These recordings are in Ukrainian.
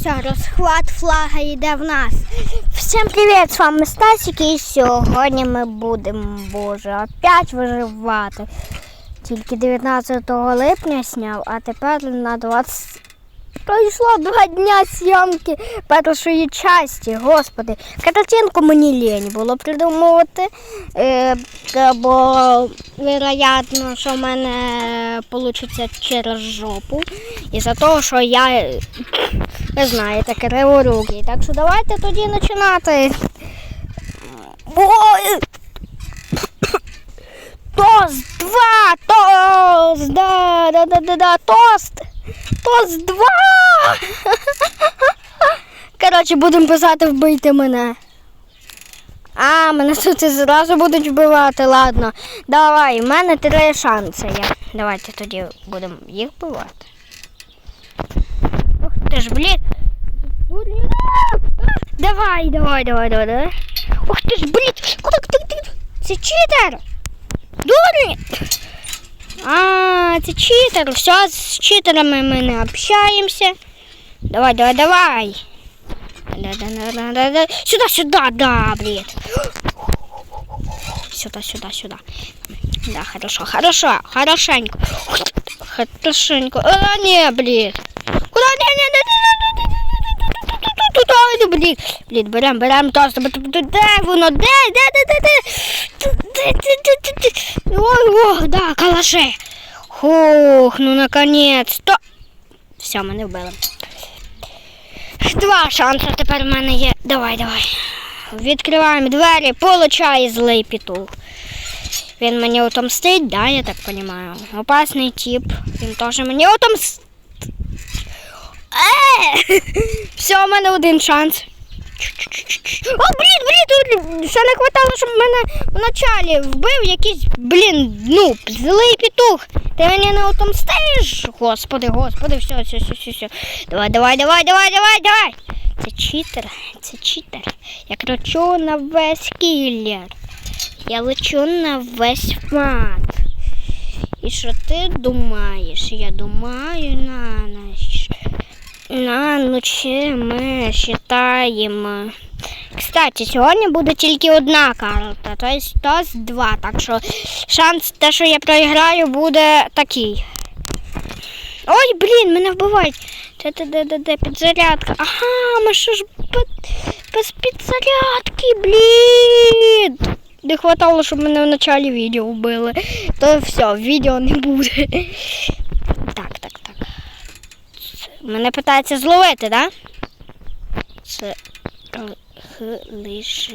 Все, розхват флага йде в нас. Всім привіт! З вами Стасік і сьогодні ми будемо, боже, опять виживати. Тільки 19 липня сняв, а тепер на 20... Пройшло два дня зйомки першої часті, господи. Картинку мені лінь було придумувати, е, бо вероятно, що в мене вийде через жопу. І за того, що я, ви знаєте, криворукий. Так що давайте тоді починати. Ой! Тост 2! Тост! Да, да, да, да, да, тост! Тост 2! Коротше, будемо писати вбийте мене. А, мене тут зразу будуть вбивати, ладно. Давай, в мене три шанси є. Давайте тоді будемо їх вбивати. Ух ти ж, блін. Давай, давай, давай, давай, давай. Ух ти ж, блін. Це читер. Дурні. А, це читер. Все, з читерами ми не общаємося. Давай, давай, давай. Да, да, да, да, да, да. Сюда, сюда, да, блин. Сюда, сюда, сюда. Да, хорошо, хорошо, хорошенько. Хорошенько. А, не, блин. Куда? Не, не, не, не, не, не, Туда, ну, блін. Блін, берем, берем тост. Де воно? Де, де, де, де, де? Ой, ох, да, калаше. Хух, ну наконець-то. Все, мене вбили. Два шанси тепер в мене є. Давай, давай. Відкриваємо двері, получай злий петух. Він мені отомстить, да, я так розумію. Опасний тип. Він теж мені отомстить. Е! Все, у мене один шанс. О, блін, блін, тут ще не хватало, щоб мене вначалі вбив якийсь, блін, ну, злий петух. Ти мені не отомстиш? Господи, господи, все, все, все, все, все. Давай, давай, давай, давай, давай, давай. Це читер, це читер. Я кричу на весь кілер. Я лечу на весь мат. І що ти думаєш? Я думаю на ніч. На ночі ми читаємо. Кстати, сьогодні буде тільки одна карта, тобто тост два. Так що шанс те, що я проіграю, буде такий. Ой, блін, мене вбивають. Де, де, де, де, підзарядка? Ага, ми що ж без підзарядки, блін. Не хватало, щоб мене в началі відео вбили. То все, відео не буде. Так, так, так. Це- Мене питається зловити? Да? Це лиш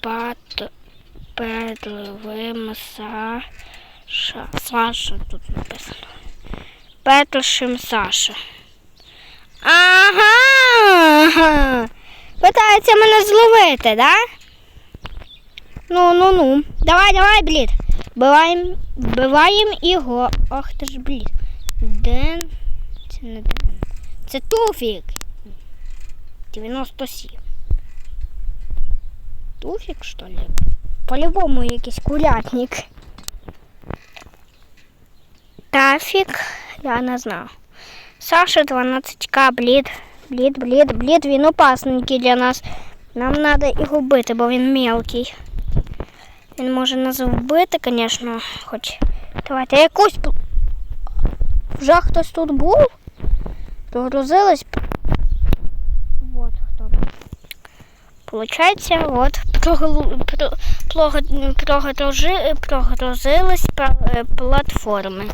пат петловим Саша. Саша тут написано. Петлшим Саша. Ага. Питається мене зловити, да? Ну, ну, ну. Давай, давай, блід. Вбиваємо, вбиваємо його. Ох ти ж, блід. Ден. Це не Ден. Це Туфік. 97. Туфік, що ли? По-любому якийсь курятник. Тафік, я не знаю. Саша 12к, блід. Блід, блід, блід, він опасненький для нас. Нам треба його вбити, бо він мелкий. Він може нас вбити, звісно, хоч. Давайте якусь. Вже хтось тут був? Прогрузилась. Вот хто. Получається, от прогрузились е, платформи.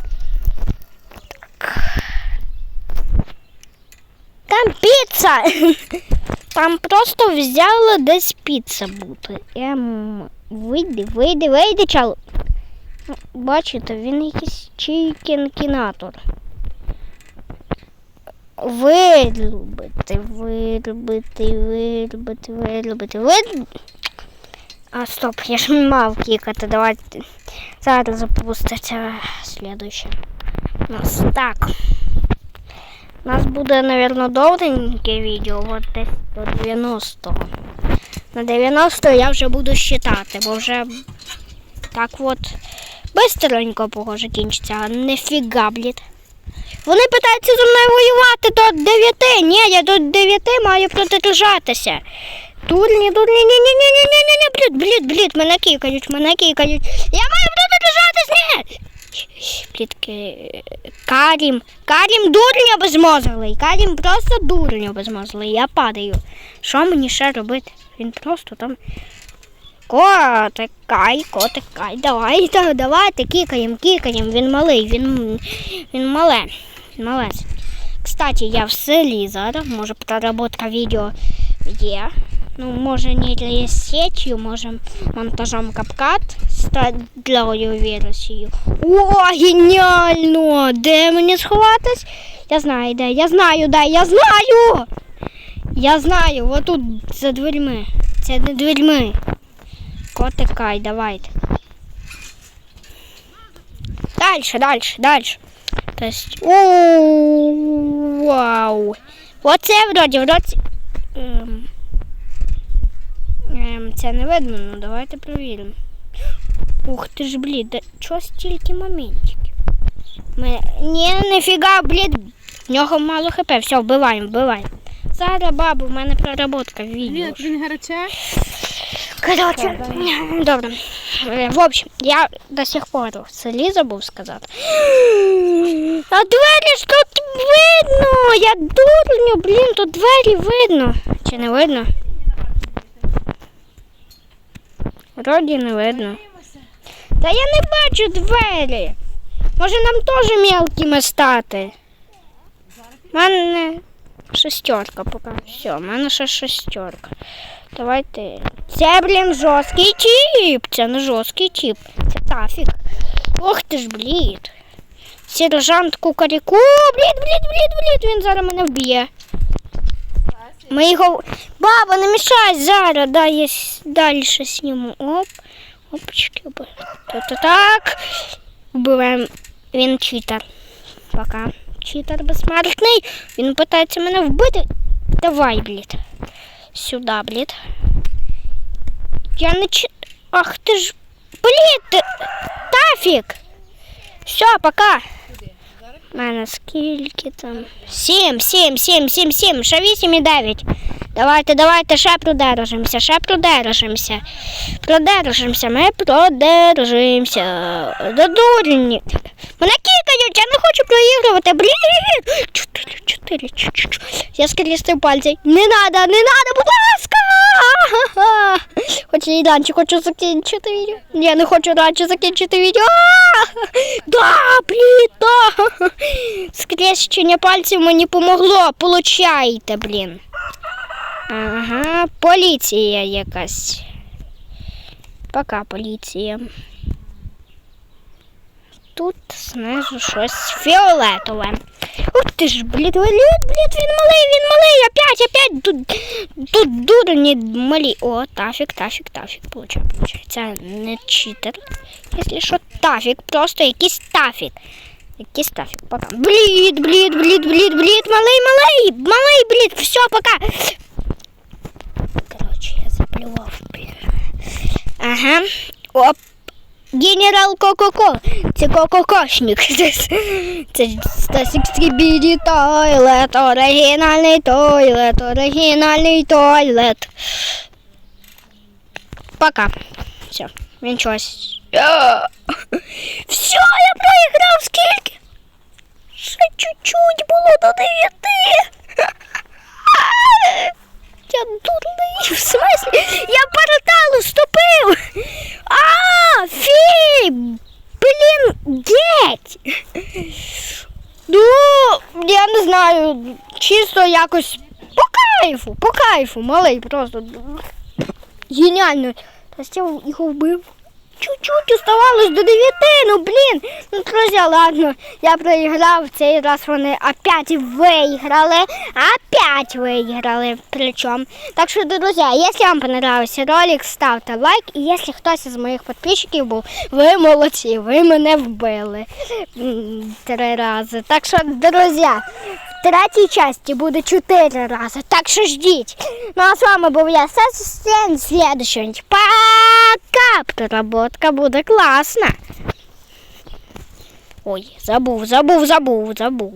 Там піца! Там просто взяла десь піца бути. Ем, вийди, вийди, вийди, чал. Бачите, він якийсь чікінкінатор. Вирубити, вирубити, вирубити, вирубити, вирубити. А, стоп, я ж мав кікати, давайте. Зараз запуститься слідуще. Нас так. У нас буде, наверное, довгеньке відео, от десь до 90-го. На 90 я вже буду считати, бо вже так от бистренько похоже кінчиться, а не фіга, блід. Вони питаються зі мною воювати до дев'яти. Ні, я до дев'яти маю продержатися. Дурні, дурні, ні, ні, ні, ні, ні, ні, ні, блід, блід, блід, мене кікають, мене кікають. Я маю продержатись, ні. Плітки. Карім. Карім дурня безмозглий. Карім просто дурня безмозглий. Я падаю. Що мені ще робити? Він просто там. Котикай, котикай, давай, та- давайте, кікаєм, кікаєм. Він малий, він, він мале. Він малець. Кстати, я в селі зараз, може проработка відео є. Ну, може не для сетью, може монтажом капкат для версію. О, геніально! Де мені сховатись? Я знаю, де, я знаю, де, я знаю! Я знаю, вот тут за дверьми. Це не дверьми. Котикай, давайте. Дальше, дальше, дальше. То есть, о, вау. Оце вроді, вроді. Ем, ем, це не видно, ну давайте перевіримо. Ух ти ж, блін, да чого стільки моментиків? Ми... Ні, нифіга, блін, в нього мало хп, все, вбиваємо, вбиваємо. Зараз, бабу, в мене проработка відео. Ні, він гаряче. Короче, добре. В общем, я до сих пор в селі забув сказати. А двері ж тут видно. Я дурню, блін, тут двері видно. Чи не видно? Вроді не видно. Та я не бачу двері. Може нам теж мелкими стати. У мене шестерка поки. Все, в мене ще шестерка. Давайте. Це, блін, жорсткий тіп. Це не жорсткий тіп. Це тафік. Ох ти ж, блід. Сержант Кукаріку. Блід, блід, блід, блід. Він зараз мене вб'є. Ми його. Баба, не мішай зараз. Да, я далі сніму. Оп. Опачки. оп. Та-та так. Вбиваємо. Він читер. Пока. Читер безсмертний. Він питається мене вбити. Давай, блід. Сюди, блід. Я не чи... Ах ти ж. Блід! ти- Тафік! Все, пока. У мене скільки там? Сім, сім, сім, сім, сім, ще вісім і дев'ять. Давайте, давайте, ще продержимося, ще продержимося. Продержимося, ми продержимося. До дурні. Мене кікають, я не хочу проігрувати. Блін! Чотири, чотири. Я скрістив пальці. Не надо, не надо, будь ласка! Ха-ха. І раніше хочу закінчити відео. Я не хочу раніше закінчити відео. Да, блін, да. Скрещення пальців мені помогло. Получайте, блін. Ага, поліція якась. Пока поліція. Тут знизу щось фіолетове. Ух ти ж, блід, блід, блід, він малий, він малий, опять, опять тут, тут дурні малі. О, тафік, тафік, тафік, получаю. Це не читер. Якщо що, тафік, просто якийсь тафік. Якийсь тафік, пока. Блід, блід, блід, блід, блід, малий, малий, малий, блід, все, пока. Я. Ага, оп. Генерал Кококо. Це Кококошник. Це, Стасік Скібіді Тойлет. Оригінальний тойлет. Оригінальний тойлет. Пока. Все. Він. А! Все, я проіграв скільки? Ще чуть-чуть було до дев'яти. Я дурний. В смислі? Я портал ступив. А, фі! Блін, геть! Ну, я не знаю, чисто якось по кайфу, по кайфу, малий просто. Геніально. Та я його вбив. Чуть-чуть оставалось до 9, ну блін. Ну, друзі, ладно, я проіграв, цей раз вони опять виграли, опять виграли причому. Так що, друзі, якщо вам понравився ролик, ставте лайк. І якщо хтось із моїх підписчиків був, ви молодці, ви мене вбили три рази. Так що, друзі, третій часті буде чотири рази. Так що ждіть. Ну а з вами був я, Сен следующий. Пока! Проработка буде класна. Ой, забув, забув, забув, забув.